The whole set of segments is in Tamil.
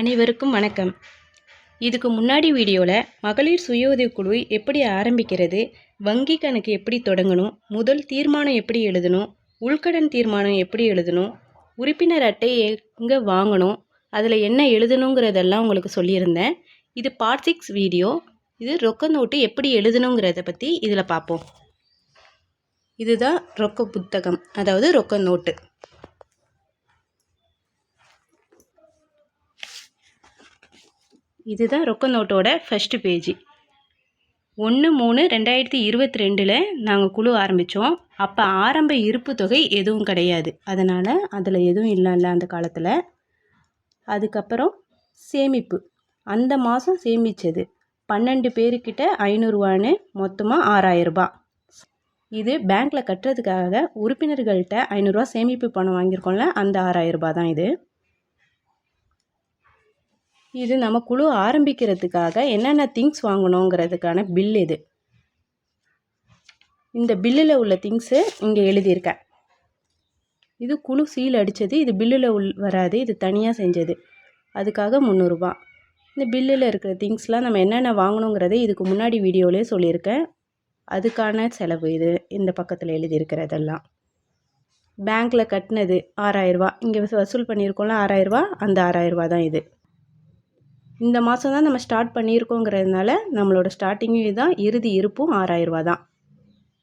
அனைவருக்கும் வணக்கம். இதுக்கு முன்னாடி வீடியோவில் மகளிர் சுய உதவிக்குழு எப்படி ஆரம்பிக்கிறது வங்கி கணக்கு எப்படி தொடங்கணும் முதல் தீர்மானம் எப்படி எழுதணும் உள்கடன் தீர்மானம் எப்படி எழுதணும் உறுப்பினர் அட்டை எங்கே வாங்கணும் அதில் என்ன எழுதணுங்கிறதெல்லாம் உங்களுக்கு சொல்லியிருந்தேன். இது பார்ட் சிக்ஸ் வீடியோ இது ரொக்க நோட்டு எப்படி எழுதணுங்கிறத பற்றி இதில் பார்ப்போம் இதுதான் ரொக்க புத்தகம் அதாவது ரொக்க நோட்டு. இதுதான் ரொக்க நோட்டோட ஃபஸ்ட்டு பேஜ் ஒன்று மூணு ரெண்டாயிரத்தி இருபத்தி ரெண்டில் நாங்கள் குழு ஆரம்பித்தோம் அப்போ ஆரம்ப இருப்பு தொகை எதுவும் கிடையாது. அதனால் அதில் எதுவும் இல்லைல்ல அந்த காலத்தில். அதுக்கப்புறம் சேமிப்பு. அந்த மாதம் சேமித்தது பன்னெண்டு பேருக்கிட்ட ஐநூறுரூவான்னு மொத்தமாக ஆறாயிரரூபா. இது பேங்க்கில் கட்டுறதுக்காக உறுப்பினர்கள்ட்ட ஐநூறுரூவா சேமிப்பு பணம் வாங்கியிருக்கோம்ல அந்த ஆறாயிரரூபா தான் இது. இது நம்ம குழு ஆரம்பிக்கிறதுக்காக என்னென்ன திங்ஸ் வாங்கணுங்கிறதுக்கான பில் இது. இந்த பில்லில் உள்ள திங்ஸு இங்கே எழுதியிருக்கேன். இது குழு சீல் அடித்தது இது பில்லில் உள் வராது இது தனியாக செஞ்சது. அதுக்காக முந்நூறுரூபா இந்த பில்லில் இருக்கிற திங்ஸ்லாம் நம்ம என்னென்ன வாங்கணுங்கிறத இதுக்கு முன்னாடி வீடியோவிலே சொல்லியிருக்கேன். அதுக்கான செலவு இது இந்த பக்கத்தில் எழுதியிருக்கிறதெல்லாம். பேங்க்கில் கட்டினது ஆறாயிரரூபா இங்கே வசூல் பண்ணியிருக்கோம்ல ஆறாயிரரூபா அந்த ஆறாயிரரூபா தான் இது. இந்த மாதம் தான் நம்ம ஸ்டார்ட் பண்ணியிருக்கோங்கிறதுனால நம்மளோட ஸ்டார்டிங்கும் இதுதான் இறுதி இருப்பும் ஆறாயிரரூபா தான்.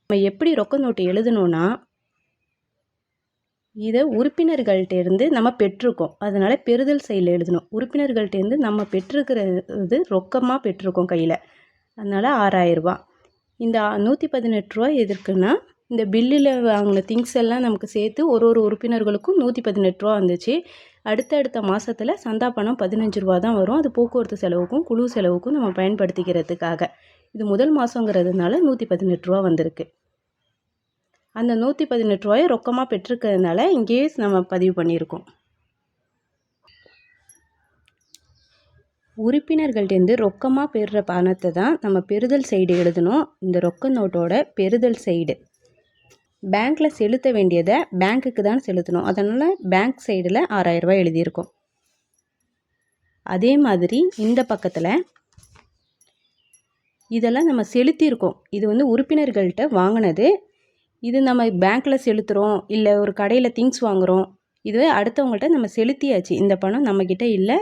நம்ம எப்படி ரொக்க நோட்டு எழுதணும்னா இதை உறுப்பினர்கள்ட்டேருந்து நம்ம பெற்றிருக்கோம். அதனால் பெறுதல் செயல் எழுதணும். உறுப்பினர்கள்ட்டேருந்து நம்ம பெற்றிருக்கிறது ரொக்கமாக பெற்றிருக்கோம் கையில். அதனால் ஆறாயிரரூபா இந்த நூற்றி பதினெட்டு ரூபா எதற்குன்னா இந்த பில்லில் வாங்கின திங்ஸ் எல்லாம் நமக்கு சேர்த்து ஒரு ஒரு உறுப்பினர்களுக்கும் நூற்றி பதினெட்டு ரூபா வந்துச்சு. அடுத்தடுத்த மாதத்தில் சந்தா பணம் பதினஞ்சு ரூபா தான் வரும். அது போக்குவரத்து செலவுக்கும் குழு செலவுக்கும் நம்ம பயன்படுத்திக்கிறதுக்காக. இது முதல் மாதங்கிறதுனால நூற்றி பதினெட்டு ரூபா வந்திருக்கு. அந்த நூற்றி பதினெட்டு ரூபாயை ரொக்கமாக பெற்றிருக்கிறதுனால இங்கேயே நம்ம பதிவு பண்ணியிருக்கோம். உறுப்பினர்கள்டேருந்து ரொக்கமாக பெறுற பணத்தை தான் நம்ம பெறுதல் சைடு எழுதணும். இந்த ரொக்க நோட்டோட பெறுதல் சைடு. பேங்க்கில் செலுத்த வேண்டியதை பேங்க்குக்கு தான் செலுத்தணும். அதனால் பேங்க் சைடில் ஆறாயிரரூபா எழுதியிருக்கோம். அதே மாதிரி இந்த பக்கத்தில் இதெல்லாம் நம்ம செலுத்தியிருக்கோம். இது வந்து உறுப்பினர்கள்ட்ட வாங்கினது. இது நம்ம பேங்க்கில் செலுத்துகிறோம் இல்லை ஒரு கடையில் திங்ஸ் வாங்குகிறோம் இதுவே அடுத்தவங்கள்ட்ட நம்ம செலுத்தியாச்சு. இந்த பணம் நம்மக்கிட்ட இல்லை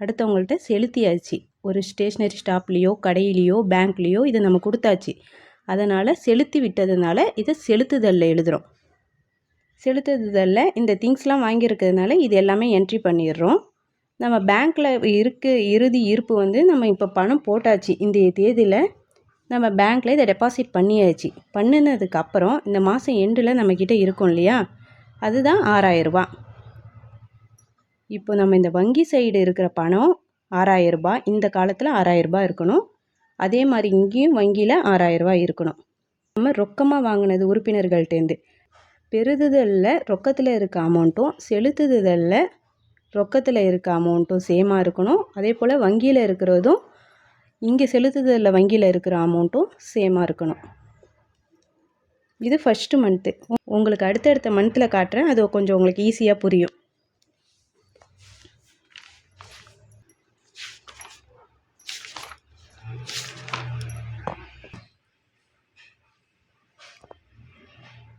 அடுத்தவங்கள்ட்ட செலுத்தியாச்சு. ஒரு ஸ்டேஷ்னரி ஸ்டாப்லேயோ கடையிலையோ பேங்க்லேயோ இதை நம்ம கொடுத்தாச்சு. அதனால் செலுத்தி விட்டதுனால இதை செலுத்துதலில் எழுதுகிறோம் செலுத்துதலில் இந்த திங்ஸ்லாம் வாங்கியிருக்கிறதுனால இது எல்லாமே என்ட்ரி பண்ணிடுறோம். நம்ம பேங்க்கில் இருக்க இறுதி இருப்பு வந்து நம்ம இப்போ பணம் போட்டாச்சு இந்த தேதியில் நம்ம பேங்க்கில் இதை டெபாசிட் பண்ணியாச்சு. பண்ணினதுக்கு அப்புறம் இந்த மாதம் எண்டில் நம்மக்கிட்ட இருக்கும் இல்லையா? அதுதான் ஆறாயிரரூபா இப்போ நம்ம இந்த வங்கி சைடு இருக்கிற பணம் ஆறாயிரரூபா இந்த காலத்தில் ஆறாயிரரூபா இருக்கணும். அதே மாதிரி இங்கேயும் வங்கியில் ஆறாயிரரூபா இருக்கணும். நம்ம ரொக்கமாக வாங்கினது உறுப்பினர்கள்ட்டேருந்து பெறுதுதலில் ரொக்கத்தில் இருக்க அமௌண்ட்டும் செலுத்துதலில் ரொக்கத்தில் இருக்க அமௌண்ட்டும் சேமாக இருக்கணும். அதே போல் வங்கியில் இருக்கிறதும் இங்கே செலுத்துதலில் வங்கியில் இருக்கிற அமௌண்ட்டும் சேமாக இருக்கணும். இது ஃபஸ்ட்டு மந்த்து உங்களுக்கு அடுத்தடுத்த மந்தில் காட்டுறேன். அது கொஞ்சம் உங்களுக்கு ஈஸியாக புரியும்.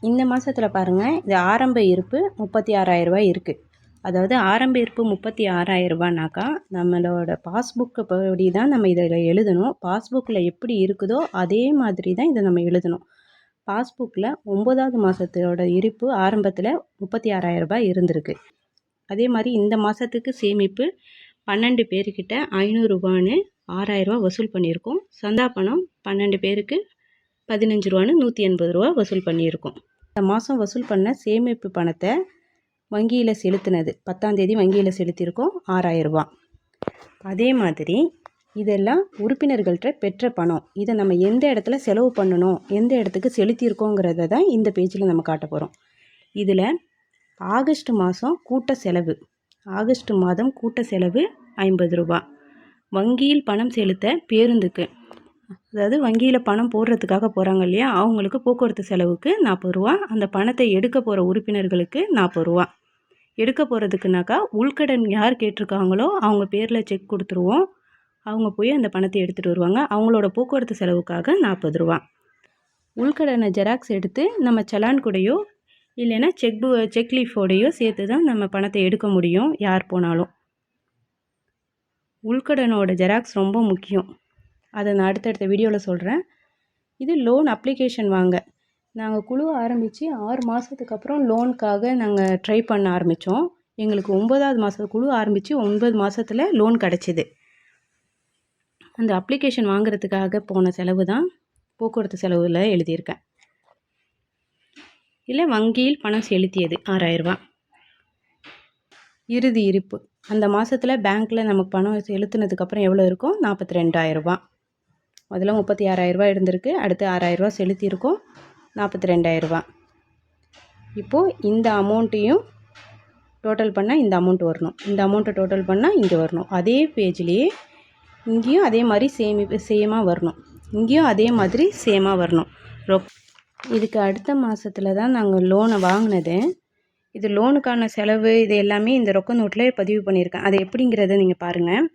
இந்த மாதத்தில் பாருங்கள் இது ஆரம்ப இருப்பு முப்பத்தி ஆறாயிரரூபா இருக்குது அதாவது ஆரம்ப இருப்பு முப்பத்தி ஆறாயிரரூபானாக்கா நம்மளோட பாஸ்புக்கு படி தான் நம்ம இதில் எழுதணும். பாஸ்புக்கில் எப்படி இருக்குதோ அதே மாதிரி தான் இதை நம்ம எழுதணும். பாஸ்புக்கில் ஒம்பதாவது மாதத்தோட இருப்பு ஆரம்பத்தில் முப்பத்தி ஆறாயிரரூபா இருந்திருக்கு. அதே மாதிரி இந்த மாதத்துக்கு சேமிப்பு பன்னெண்டு பேர்கிட்ட ஐநூறுரூபான்னு ஆறாயிரரூபா வசூல் பண்ணியிருக்கோம். சந்தா பணம் பன்னெண்டு பேருக்கு பதினஞ்சு ரூபான்னு நூற்றி எண்பது ரூபா வசூல் பண்ணியிருக்கோம். இந்த மாதம் வசூல் பண்ண சேமிப்பு பணத்தை வங்கியில் செலுத்தினது. பத்தாந்தேதி வங்கியில் செலுத்தியிருக்கோம் ஆறாயிரரூபா அதே மாதிரி இதெல்லாம் உறுப்பினர்கள்ட்ட பெற்ற பணம். இதை நம்ம எந்த இடத்துல செலவு பண்ணணும் எந்த இடத்துக்கு செலுத்தியிருக்கோங்கிறத தான் இந்த பேஜில் நம்ம காட்ட போகிறோம் இதில் ஆகஸ்ட் மாதம் கூட்ட செலவு. ஆகஸ்ட் மாதம் கூட்ட செலவு ஐம்பது ரூபா. வங்கியில் பணம் செலுத்த பேருந்துக்கு அதாவது வங்கியில் பணம் போடுறதுக்காக போகிறாங்க இல்லையா? அவங்களுக்கு போக்குவரத்து செலவுக்கு நாற்பது ரூபா அந்த பணத்தை எடுக்க போகிற உறுப்பினர்களுக்கு நாற்பது ரூபா. எடுக்க போகிறதுக்குனாக்கா உள்கடன் யார் கேட்டிருக்காங்களோ அவங்க பேரில் செக் கொடுத்துருவோம். அவங்க போய் அந்த பணத்தை எடுத்துகிட்டு வருவாங்க. அவங்களோட போக்குவரத்து செலவுக்காக நாற்பது ரூபா. உள்கடனை ஜெராக்ஸ் எடுத்து நம்ம சலான் கூடையோ இல்லைன்னா செக் பு செக் லீஃபோடையோ சேர்த்து தான் நம்ம பணத்தை எடுக்க முடியும் யார் போனாலும். உள்கடனோட ஜெராக்ஸ் ரொம்ப முக்கியம். அதை நான் அடுத்தடுத்த வீடியோவில் சொல்கிறேன் இது லோன் அப்ளிகேஷன் வாங்க. நாங்கள் குழு ஆரம்பித்து ஆறு மாதத்துக்கு அப்புறம் லோனுக்காக நாங்கள் ட்ரை பண்ண ஆரம்பித்தோம் எங்களுக்கு ஒம்பதாவது மாதத்து குழு ஆரம்பித்து ஒன்பது மாதத்தில் லோன் கிடச்சிது. அந்த அப்ளிகேஷன் வாங்குறதுக்காக போன செலவு தான் போக்குவரத்து செலவில் எழுதியிருக்கேன். இல்லை வங்கியில் பணம் செலுத்தியது ஆறாயிரரூபா இறுதி இருப்பு. அந்த மாதத்தில் பேங்க்கில் நமக்கு பணம் செலுத்தினதுக்கப்புறம் எவ்வளோ இருக்கும் நாற்பத்தி ரெண்டாயிரரூபா முதல்ல முப்பத்தி ஆறாயிரரூபா இருந்திருக்கு. அடுத்து ஆறாயிரரூபா செலுத்தியிருக்கோம். நாற்பத்தி ரெண்டாயிரரூபா இப்போது இந்த அமௌண்ட்டையும் டோட்டல் பண்ணால் இந்த அமௌண்ட் வரணும். இந்த அமௌண்ட்டை டோட்டல் பண்ணால் இங்கே வரணும். அதே பேஜ்லேயே இங்கேயும் அதே மாதிரி சேமி சேமாக வரணும். இங்கேயும் அதே மாதிரி சேமாக வரணும். ரொக் இதுக்கு அடுத்த மாதத்துல தான் நாங்கள் லோனை வாங்கினது. இது லோனுக்கான செலவு இது எல்லாமே இந்த ரொக்க நோட்டில் பதிவு பண்ணியிருக்கேன். அது எப்படிங்கிறத நீங்கள் பாருங்கள்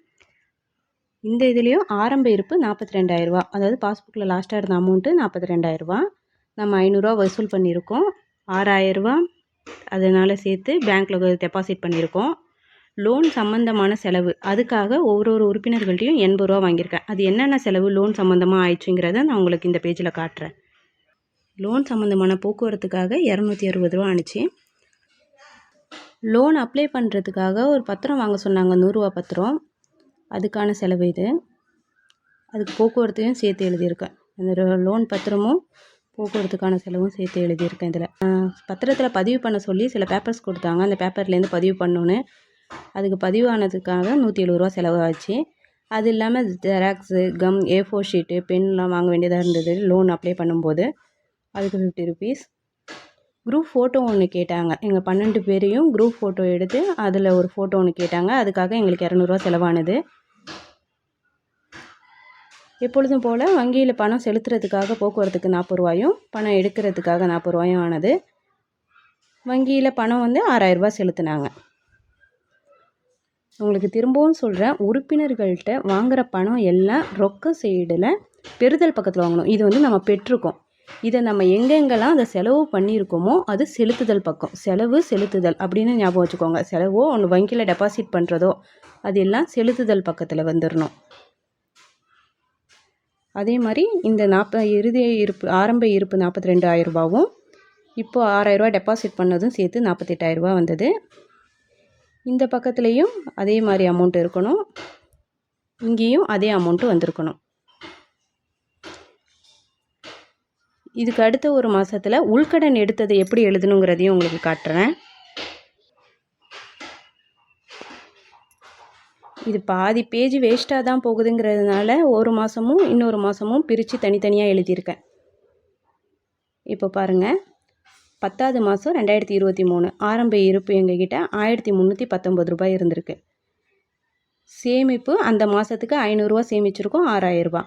இந்த இதுலேயும் ஆரம்ப இருப்பு நாற்பத்தி ரெண்டாயிரரூவா அதாவது பாஸ்புக்கில் லாஸ்ட்டாக இருந்த அமௌண்ட்டு நாற்பத்தி ரெண்டாயிரரூவா நம்ம ஐநூறுரூவா வசூல் பண்ணியிருக்கோம். ஆறாயிரரூவா அதனால் சேர்த்து பேங்க்கில் டெபாசிட் பண்ணியிருக்கோம். லோன் சம்மந்தமான செலவு. அதுக்காக ஒரு ஒரு உறுப்பினர்கள்ட்டையும் எண்பது ரூபா வாங்கியிருக்கேன். அது என்னென்ன செலவு லோன் சம்மந்தமாக ஆயிடுச்சுங்கிறத நான் உங்களுக்கு இந்த பேஜில் காட்டுறேன். லோன் சம்மந்தமான போக்குவரத்துக்காக இரநூத்தி அறுபது ரூபா ஆணுச்சு லோன் அப்ளை பண்ணுறதுக்காக ஒரு பத்திரம் வாங்க சொன்னாங்க. நூறுரூவா பத்திரம். அதுக்கான செலவு இது. அதுக்கு போக்குவரத்தையும் சேர்த்து எழுதியிருக்கேன். அந்த லோன் பத்திரமும் போக்குவரத்துக்கான செலவும் சேர்த்து எழுதியிருக்கேன் இதில். பத்திரத்தில் பதிவு பண்ண சொல்லி சில பேப்பர்ஸ் கொடுத்தாங்க. அந்த பேப்பர்லேருந்து பதிவு பண்ணோன்னு. அதுக்கு பதிவானதுக்காக நூற்றி எழுபது ரூபா செலவாச்சு. அது இல்லாமல் xerox cum A four sheet பென்லாம் வாங்க வேண்டியதாக இருந்தது. லோன் அப்ளை பண்ணும்போது அதுக்கு ஃபிஃப்டி ருபீஸ் குரூப் ஃபோட்டோ ஒன்று கேட்டாங்க. எங்கள் பன்னெண்டு பேரையும் குரூப் ஃபோட்டோ எடுத்து அதில் ஒரு ஃபோட்டோ ஒன்று கேட்டாங்க. அதுக்காக எங்களுக்கு இரநூறுவா செலவானது. எப்பொழுதும் போல் வங்கியில் பணம் செலுத்துறதுக்காக போக்குவரத்துக்கு நாற்பது ரூபாயும் பணம் எடுக்கிறதுக்காக நாற்பது ரூபாயும் ஆனது. வங்கியில் பணம் வந்து ஆறாயிரரூபா செலுத்தினாங்க. உங்களுக்கு திரும்பவும் சொல்கிறேன் உறுப்பினர்கள்ட்ட வாங்குகிற பணம் எல்லாம் ரொக்க சைடில் பெறுதல் பக்கத்தில் வாங்கணும். இது வந்து நம்ம பெற்றிருக்கோம். இதை நம்ம எங்கெங்கெல்லாம் அதை செலவு பண்ணியிருக்கோமோ அது செலுத்துதல் பக்கம். செலவு செலுத்துதல் அப்படின்னு ஞாபகம் வச்சுக்கோங்க. செலவோ ஒன்று வங்கியில் டெபாசிட் பண்ணுறதோ அது எல்லாம் செலுத்துதல் பக்கத்தில் வந்துடணும் அதே மாதிரி இந்த நாற்ப இறுதி இருப்பு ஆரம்ப இருப்பு நாற்பத்தி ரெண்டு ஆயிரரூபாவும் இப்போது ஆறாயிரரூபா டெபாசிட் பண்ணதும் சேர்த்து நாற்பத்தெட்டாயிரரூபா வந்தது. இந்த பக்கத்துலேயும் அதே மாதிரி அமௌண்ட் இருக்கணும். இங்கேயும் அதே அமௌண்ட்டு வந்திருக்கணும். இதுக்கு அடுத்த ஒரு மாதத்தில் உள்கடன் எடுத்ததை எப்படி எழுதணுங்கிறதையும் உங்களுக்கு காட்டுறேன். இது பாதி பேஜ் வேஸ்ட்டாக தான் போகுதுங்கிறதுனால ஒரு மாதமும் இன்னொரு மாதமும் பிரித்து தனித்தனியாக எழுதியிருக்கேன். இப்போ பாருங்கள் பத்தாவது மாதம் ரெண்டாயிரத்தி இருபத்தி மூணு. ஆரம்ப இருப்பு எங்ககிட்ட ஆயிரத்தி முந்நூற்றி பத்தொம்பது ரூபாய் இருந்திருக்கு. சேமிப்பு அந்த மாதத்துக்கு ஐநூறுரூவா சேமிச்சிருக்கோம் ஆறாயிரரூபா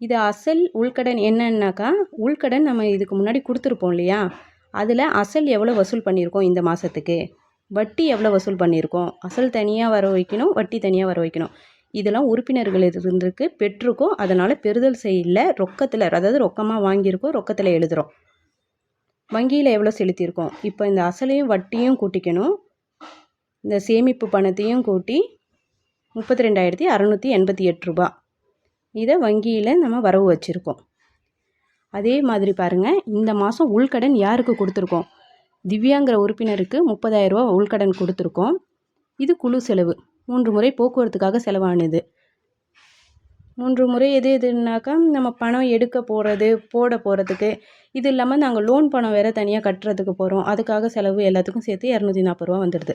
இது அசல் உள்கடன் என்னன்னாக்கா உள்கடன் நம்ம இதுக்கு முன்னாடி கொடுத்துருப்போம் இல்லையா? அதில் அசல் எவ்வளோ வசூல் பண்ணியிருக்கோம் இந்த மாதத்துக்கு வட்டி எவ்வளோ வசூல் பண்ணியிருக்கோம்? அசல் தனியாக வர வைக்கணும் வட்டி தனியாக வர வைக்கணும். இதெல்லாம் உறுப்பினர்கள் இருந்திருக்கு பெற்றிருக்கோம். அதனால் பெறுதல் செய்யல ரொக்கத்தில் அதாவது ரொக்கமாக வாங்கியிருக்கோம் ரொக்கத்தில் எழுதுகிறோம் வங்கியில் எவ்வளோ செலுத்தியிருக்கோம்? இப்போ இந்த அசலையும் வட்டியும் கூட்டிக்கணும். இந்த சேமிப்பு பணத்தையும் கூட்டி முப்பத்தி ரெண்டாயிரத்தி அறநூற்றி எண்பத்தி எட்டு ரூபா. இதை வங்கியில் நம்ம வரவு வச்சுருக்கோம். அதே மாதிரி பாருங்கள் இந்த மாதம் உள்கடன் யாருக்கு கொடுத்துருக்கோம்? திவ்யாங்கிற உறுப்பினருக்கு முப்பதாயிரரூபா உள்கடன் கொடுத்துருக்கோம். இது குழு செலவு. மூன்று முறை போக்குவரத்துக்காக செலவானது. மூன்று முறை எது எதுனாக்கா நம்ம பணம் எடுக்க போகிறது போட போகிறதுக்கு இது இல்லாமல் நாங்கள் லோன் பணம் வேறு தனியாக கட்டுறதுக்கு போகிறோம் அதுக்காக செலவு எல்லாத்துக்கும் சேர்த்து இரநூத்தி நாற்பது ரூபா வந்துடுது.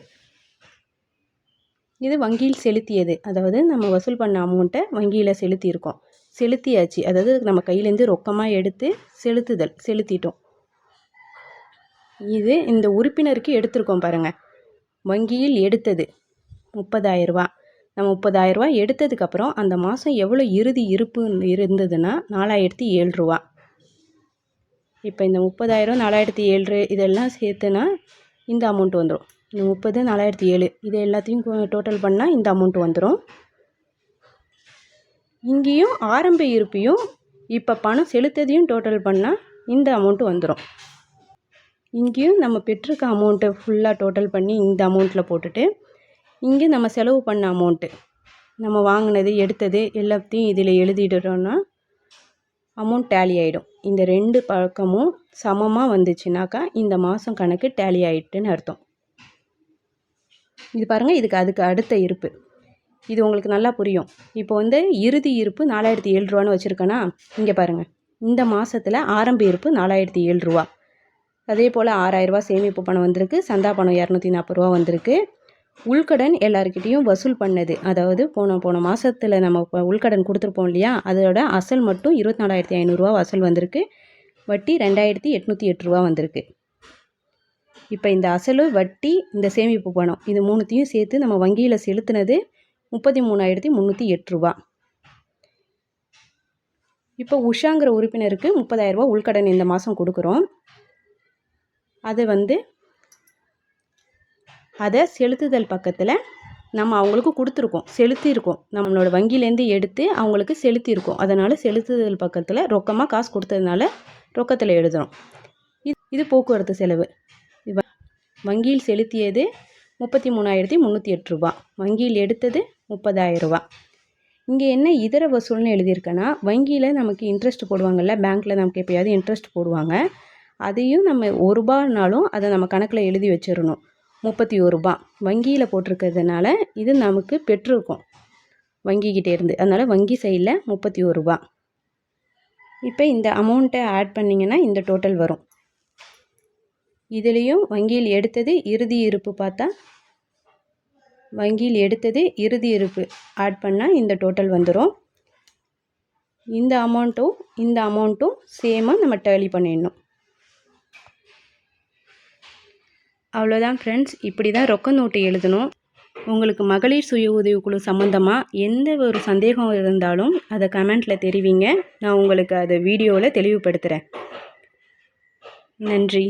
இது வங்கியில் செலுத்தியது. அதாவது நம்ம வசூல் பண்ண அமௌண்ட்டை வங்கியில் செலுத்தியிருக்கோம். செலுத்தியாச்சு. அதாவது நம்ம கையிலேருந்து ரொக்கமாக எடுத்து செலுத்துதல் செலுத்திட்டோம். இது இந்த உறுப்பினருக்கு எடுத்திருக்கோம் பாருங்கள் வங்கியில் எடுத்தது. முப்பதாயிரரூபா நம்ம முப்பதாயிரரூபா எடுத்ததுக்கப்புறம் அந்த மாதம் எவ்வளோ இறுதி இருப்பு இருந்ததுன்னா நாலாயிரத்தி ஏழு ரூபா இப்போ இந்த முப்பதாயிரம் நாலாயிரத்தி ஏழு இதெல்லாம் சேர்த்துனா இந்த அமௌண்ட் வந்துடும் இந்த முப்பது நாலாயிரத்தி ஏழு இது எல்லாத்தையும் டோட்டல் பண்ணால் இந்த அமௌண்ட் வந்துடும் இங்கேயும் ஆரம்ப இருப்பையும் இப்போ பணம் செலுத்ததையும் டோட்டல் பண்ணால் இந்த அமௌண்ட்டு வந்துடும் இங்கேயும் நம்ம பெற்றிருக்க அமௌண்ட்டை ஃபுல்லாக டோட்டல் பண்ணி இந்த அமௌண்ட்டில் போட்டுட்டு இங்கே நம்ம செலவு பண்ண அமௌண்ட்டு நம்ம வாங்கினது எடுத்தது எல்லாத்தையும் இதில் எழுதிடுறோன்னா அமௌண்ட் டேலி ஆகிடும் இந்த ரெண்டு பழக்கமும் சமமாக வந்துச்சுனாக்கா இந்த மாதம் கணக்கு டேலி ஆகிட்டுன்னு அர்த்தம். இது பாருங்கள் இதுக்கு அதுக்கு அடுத்த இருப்பு. இது உங்களுக்கு நல்லா புரியும். இப்போ வந்து இறுதி இருப்பு நாலாயிரத்தி ஏழு ரூபான்னு வச்சுருக்கேன்னா இங்கே பாருங்கள் இந்த மாதத்தில் ஆரம்ப இருப்பு நாலாயிரத்தி ஏழு ரூபா. அதே போல் ஆறாயிரரூபா சேமிப்பு பணம் வந்திருக்கு. சந்தா பணம் இரநூத்தி நாற்பது ரூபா வந்திருக்கு. உள்கடன் எல்லாருக்கிட்டேயும் வசூல் பண்ணது. அதாவது போன போன மாதத்தில் நம்ம இப்போ உள்கடன் கொடுத்துருப்போம் இல்லையா? அதோட அசல் மட்டும் இருபத்தி நாலாயிரத்தி ஐநூறுரூவா வசூல் வந்திருக்கு. வட்டி ரெண்டாயிரத்தி எட்நூற்றி எட்டு ரூபா வந்திருக்கு. இப்போ இந்த அசலு வட்டி இந்த சேமிப்பு பணம் இது மூணுத்தையும் சேர்த்து நம்ம வங்கியில் செலுத்தினது முப்பத்தி மூணாயிரத்தி முந்நூற்றி எட்டு ரூபா. இப்போ உஷாங்கிற உறுப்பினருக்கு முப்பதாயிரரூபா உள்கடன் இந்த மாதம் கொடுக்குறோம். அதை வந்து அதை செலுத்துதல் பக்கத்தில் நம்ம அவங்களுக்கு கொடுத்துருக்கோம் செலுத்தியிருக்கோம். நம்மளோட வங்கியிலேருந்து எடுத்து அவங்களுக்கு செலுத்தியிருக்கோம். அதனால் செலுத்துதல் பக்கத்தில் ரொக்கமாக காசு கொடுத்ததுனால ரொக்கத்தில் எழுதுகிறோம் இது இது போக்குவரத்து செலவு. வங்கியில் செலுத்தியது முப்பத்தி மூணாயிரத்தி முந்நூற்றி எட்டு ரூபா. வங்கியில் எடுத்தது முப்பதாயிரம் ரூபா. இங்கே என்ன இதர வசூல்னு எழுதியிருக்கேன்னா வங்கியில் நமக்கு இன்ட்ரெஸ்ட் போடுவாங்கள்ல பேங்க்கில் நமக்கு எப்போயாவது இன்ட்ரெஸ்ட் போடுவாங்க. அதையும் நம்ம ஒரு ரூபானாலும் அதை நம்ம கணக்கில் எழுதி வச்சிடணும் முப்பத்தி ஒரு ரூபா வங்கியில் போட்டிருக்கிறதுனால இது நமக்கு பெற்றிருக்கோம். வங்கிக்கிட்டே இருந்து. அதனால் வங்கி சைடில் முப்பத்தி ஒரு ரூபா இப்போ இந்த அமௌண்ட்டை ஆட் பண்ணிங்கன்னா இந்த டோட்டல் வரும். இதுலேயும் வங்கியில் எடுத்தது இறுதி இருப்பு பார்த்தா வங்கியில் எடுத்தது இறுதி இருப்பு ஆட் பண்ணால் இந்த டோட்டல் வந்துடும் இந்த அமௌண்ட்டும் இந்த அமௌண்ட்டும் சேமாக நம்ம டேலி பண்ணிடணும். அவ்வளோதான் ஃப்ரெண்ட்ஸ் இப்படி தான் ரொக்க நோட்டு எழுதணும். உங்களுக்கு மகளிர் சுய உதவிக்குழு சம்மந்தமாக எந்த ஒரு சந்தேகம் இருந்தாலும் அதை கமெண்ட்டில் தெரிவிங்க. நான் உங்களுக்கு அதை வீடியோவில் தெளிவுபடுத்துகிறேன் நன்றி.